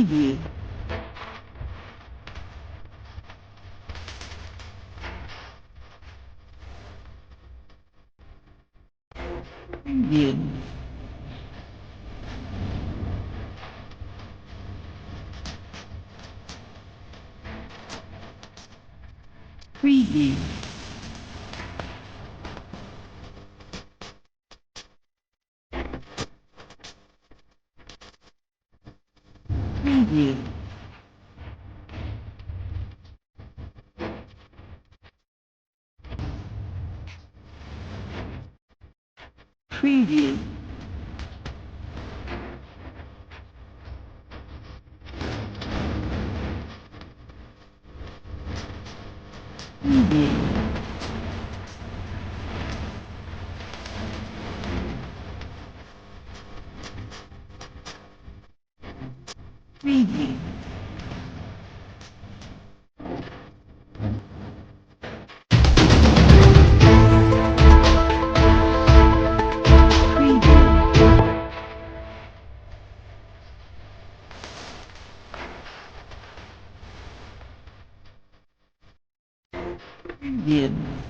Baby. Baby. Preview. green. Preview. Fiji Indian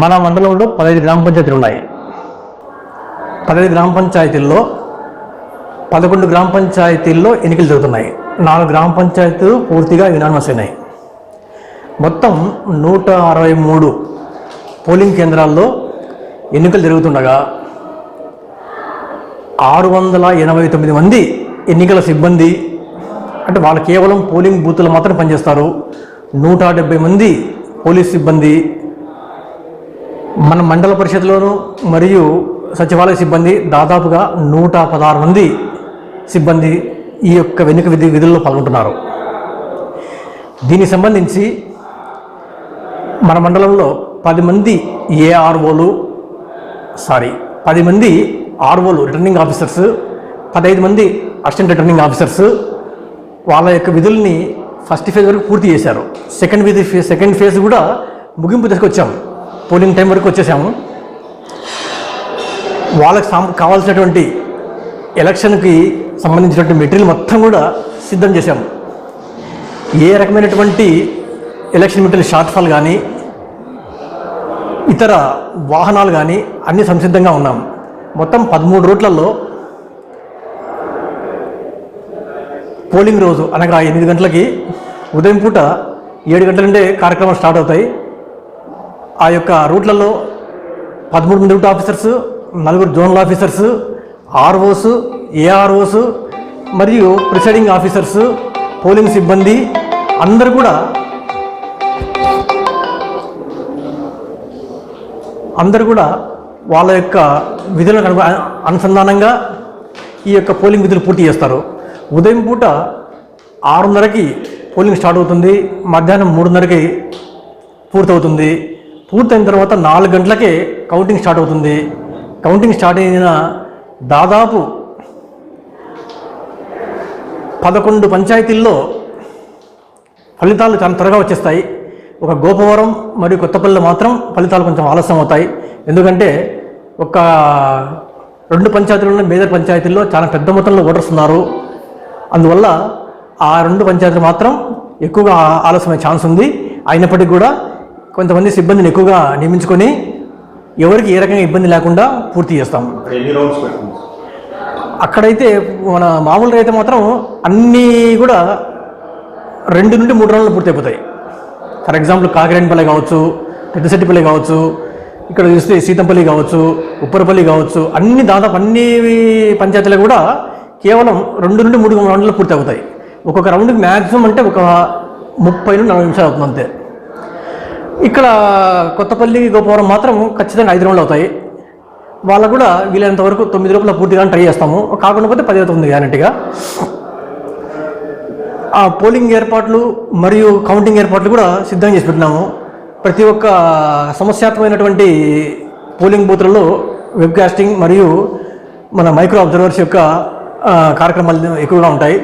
మన మండలంలో పదహైదు గ్రామ పంచాయతీలు ఉన్నాయి. పదహైదు గ్రామ పంచాయతీల్లో పదకొండు గ్రామ పంచాయతీల్లో ఎన్నికలు జరుగుతున్నాయి. నాలుగు గ్రామ పంచాయతీలు పూర్తిగా యునానిమస్ అయినాయి. మొత్తం నూట అరవై మూడు పోలింగ్ కేంద్రాల్లో ఎన్నికలు జరుగుతుండగా ఆరు వందల ఎనభై తొమ్మిది మంది ఎన్నికల సిబ్బంది అంటే వాళ్ళు కేవలం పోలింగ్ బూతులు మాత్రం పనిచేస్తారు. నూట డెబ్బై మంది పోలీస్ సిబ్బంది మన మండల పరిషత్లోను మరియు సచివాలయ సిబ్బంది దాదాపుగా నూట పదహారు మంది సిబ్బంది ఈ యొక్క వెనుక విధి విధుల్లో పాల్గొంటున్నారు. దీనికి సంబంధించి మన మండలంలో పది మంది ఏఆర్ఓలు సారీ పది మంది ఆర్ఓలు రిటర్నింగ్ ఆఫీసర్స్ పదహైదు మంది అసిస్టెంట్ రిటర్నింగ్ ఆఫీసర్స్ వాళ్ళ యొక్క విధుల్ని ఫస్ట్ ఫేజ్ వరకు పూర్తి చేశారు. సెకండ్ ఫేజ్ సెకండ్ ఫేజ్ కూడా ముగింపు దశకు వచ్చాము. పోలింగ్ టైం వరకు వచ్చేసాము. వాళ్ళకి కావాల్సినటువంటి ఎలక్షన్కి సంబంధించినటువంటి మెటీరియల్ మొత్తం కూడా సిద్ధం చేశాము. ఏ రకమైనటువంటి ఎలక్షన్ మెటీరియల్ షార్ట్ ఫాల్ కానీ ఇతర వాహనాలు కానీ అన్నీ సంసిద్ధంగా ఉన్నాం. మొత్తం పదమూడు రోడ్లలో పోలింగ్ రోజు అనగా ఎనిమిది గంటలకి ఉదయం పూట ఏడు గంటల నుండే కార్యక్రమాలు స్టార్ట్ అవుతాయి. ఆ యొక్క రూట్లలో పదమూడు మంది రూట్ ఆఫీసర్స్ నలుగురు జోనల్ ఆఫీసర్స్ ఆర్ఓస్ ఏఆర్ఓస్ మరియు ప్రిసైడింగ్ ఆఫీసర్స్ పోలింగ్ సిబ్బంది అందరూ కూడా అందరూ కూడా వాళ్ళ యొక్క విధులకు అనుసంధానంగా ఈ యొక్క పోలింగ్ విధులు పూర్తి చేస్తారు. ఉదయం పూట ఆరున్నరకి పోలింగ్ స్టార్ట్ అవుతుంది మధ్యాహ్నం మూడున్నరకి పూర్తవుతుంది. పూర్తయిన తర్వాత నాలుగు గంటలకే కౌంటింగ్ స్టార్ట్ అవుతుంది. కౌంటింగ్ స్టార్ట్ అయిన దాదాపు పదకొండు పంచాయతీల్లో ఫలితాలు చాలా త్వరగా వచ్చేస్తాయి. ఒక గోపవరం మరియు కొత్తపల్లిలో మాత్రం ఫలితాలు కొంచెం ఆలస్యం అవుతాయి. ఎందుకంటే ఒక రెండు పంచాయతీలు మేజర్ పంచాయతీల్లో చాలా పెద్ద మొత్తంలో ఓటర్స్ ఉన్నారు. అందువల్ల ఆ రెండు పంచాయతీలు మాత్రం ఎక్కువగా ఆ- ఆలస్యమయ్యే ఛాన్స్ ఉంది. అయినప్పటికీ కూడా కొంతమంది సిబ్బందిని ఎక్కువగా నియమించుకొని ఎవరికి ఏ రకంగా ఇబ్బంది లేకుండా పూర్తి చేస్తాం. అక్కడైతే మన మామూలుగా అయితే మాత్రం అన్నీ కూడా రెండు నుండి మూడు రౌండ్లు పూర్తయిపోతాయి. ఫర్ ఎగ్జాంపుల్ కాకిరేనిపల్లి కావచ్చు పెద్దశెట్టిపల్లి కావచ్చు ఇక్కడ చూస్తే సీతంపల్లి కావచ్చు ఉప్పరపల్లి కావచ్చు అన్ని దాదాపు అన్ని పంచాయతీలు కూడా కేవలం రెండు నుండి మూడు రౌండ్లు పూర్తి అవుతాయి. ఒక్కొక్క రౌండ్కి మ్యాక్సిమం అంటే ఒక ముప్పై నుండి నలభై నిమిషాలు అవుతుంది అంతే. ఇక్కడ కొత్తపల్లి గోపవరం మాత్రం ఖచ్చితంగా ఐదు రౌండ్లు అవుతాయి. వాళ్ళకు కూడా వీలైనంత వరకు తొమ్మిది రూపాయలు పూర్తిగా ట్రై చేస్తాము. కాకుండా పోతే పది అవుతుంది గ్యారంటీగా. ఆ పోలింగ్ ఏర్పాట్లు మరియు కౌంటింగ్ ఏర్పాట్లు కూడా సిద్ధం చేసి పెట్టినాము ప్రతి ఒక్క సమస్యాత్మకమైనటువంటి పోలింగ్ బూత్లలో వెబ్ కాస్టింగ్ మరియు మన మైక్రో అబ్జర్వర్స్ యొక్క కార్యక్రమాలు ఎక్కువగా ఉంటాయి.